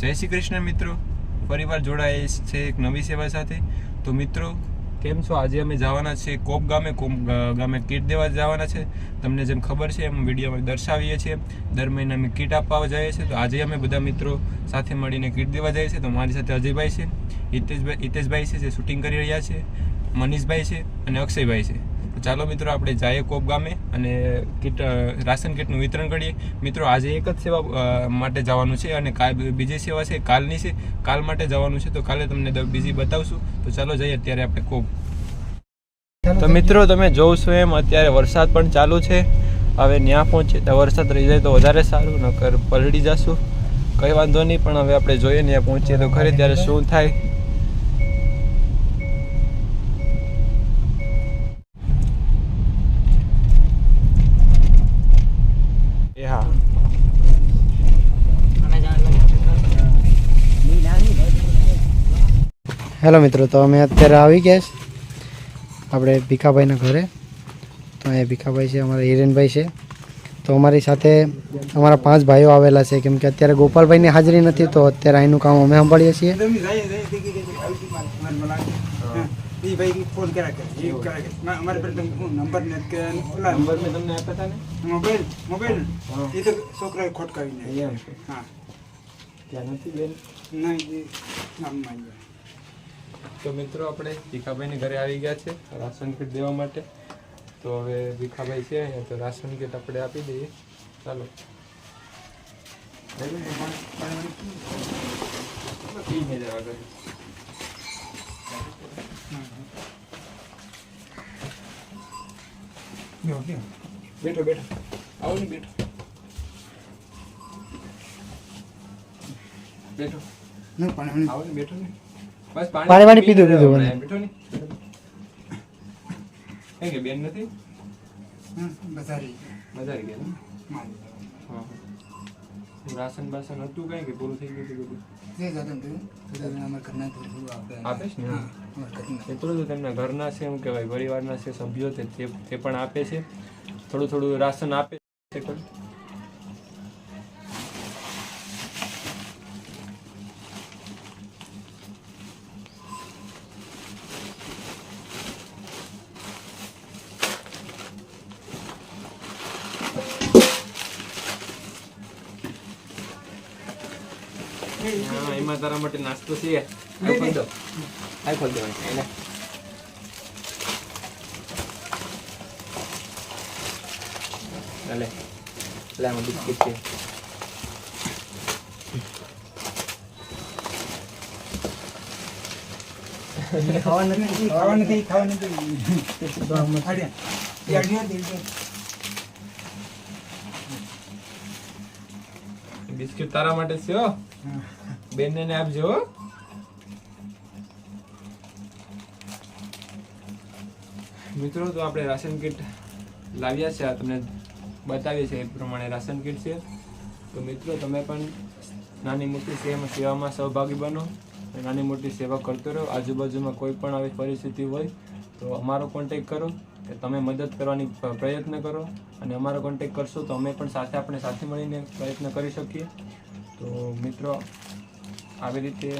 જય શ્રી કૃષ્ણ મિત્રો. ફરીવાર જોડાય છે એક નવી સેવા સાથે. તો મિત્રો, કેમ છો? આજે અમે જવાના છે કોપ ગામે. કોપ ગામે કીટ દેવા જવાના છે. તમને જેમ ખબર છે એમ વિડીયોમાં દર્શાવીએ છીએ. દર મહિને અમે કીટ આપવા જઈએ છીએ. તો આજે અમે બધા મિત્રો સાથે મળીને કીટ દેવા જઈએ છીએ. તો મારી સાથે અજયભાઈ છે, હિતેશભાઈ હિતેશભાઈ છે, જે શૂટિંગ કરી રહ્યા છે, મનીષભાઈ છે અને અક્ષયભાઈ છે. ચાલો મિત્રો આપણે જઈએ કોપ ગામે અને કીટ રાશન કીટનું વિતરણ કરીએ. મિત્રો આજે એક જ સેવા માટે જવાનું છે અને બીજી સેવા છે કાલની છે. કાલ માટે જવાનું છે તો કાલે તમને બીજી બતાવશું. તો ચાલો જઈએ અત્યારે આપણે કોપ. તો મિત્રો તમે જોશો એમ અત્યારે વરસાદ પણ ચાલુ છે. હવે ત્યાં પહોંચે તો વરસાદ રહી જાય તો વધારે સારું નકર પલળી જશું. કંઈ વાંધો નહીં પણ હવે આપણે જોઈએ ત્યાં પહોંચીએ તો ખરી ત્યારે શું થાય. હેલો મિત્રો તો અમે અત્યારે આવી ગયા છે. આપણે ભીખાભાઈના ઘરે. તો અહીંયા ભીખાભાઈ છે અમારા હિરેનભાઈ છે. તો અમારી સાથે અમારા પાંચ ભાઈઓ આવેલા છે કેમ કે અત્યારે ગોપાલભાઈની હાજરી નથી તો અત્યારે અહીંનું કામ અમે સંભાળીએ છીએ. એ ફોન નંબર તમને આપ્યા મોબાઈલ મોબાઈલ એ તો છોકરાએ હા ત્યાં નથી બેન નામમાં. તો મિત્રો આપણે ભીખાભાઈને ઘરે આવી ગયા છે રાશન કીટ દેવા માટે. તો હવે ભીખાભાઈ છે અહીંયા તો રાશન કીટ આપણે આપી દઈએ. ચાલો. બેઠો બેઠો. આવો ને બેઠો. બેઠો. ના, પણ એમને આવો ને બેઠો ને. બસ પાણી પાણી પીધું, પીધું, જાઓ, બેઠો ને કેમ કે બેન નથી? ગયા. હા રાશન બાસન હતું કઈ કે પૂરું થઈ ગયું બધું? જે તો અમારા ઘરના થોડું થોડું આપે. આપે છે ને? એટલું તો તેમના ઘરના છે એમ કહેવાય. પરિવારના છે સભ્યો છે તે તે પણ આપે છે. થોડું થોડું રાશન આપે છે હા, એમાં તારા માટે નાસ્તો છે. આ ખોલ દો. આ ખોલ એને નથી ખાવા નથી. ખાવા નથી હાડ્યા. એ હાડ્યા દે, દે. બિસ્કિટ તારા માટે છે બેનને આપજો મિત્રો, તો આપણે રાશન કીટ લાવ્યા છે, આ તમને બતાવીએ છીએ, એ પ્રમાણે રાશન કીટ છે. તો મિત્રો, તમે પણ નાની મોટી સેવામાં સેવામાં સહભાગી બનો નાની મોટી સેવા કરતો રહો. આજુબાજુમાં કોઈ પણ આવી પરિસ્થિતિ હોય તો અમારો કોન્ટેક કરો કે તમે મદદ કરવાની પ્રયત્ન કરો અને અમારો કોન્ટેક કરશો તો અમે પણ સાથે આપણે સાથે મળીને પ્રયત્ન કરી શકીએ. તો મિત્રો, આવી રીતે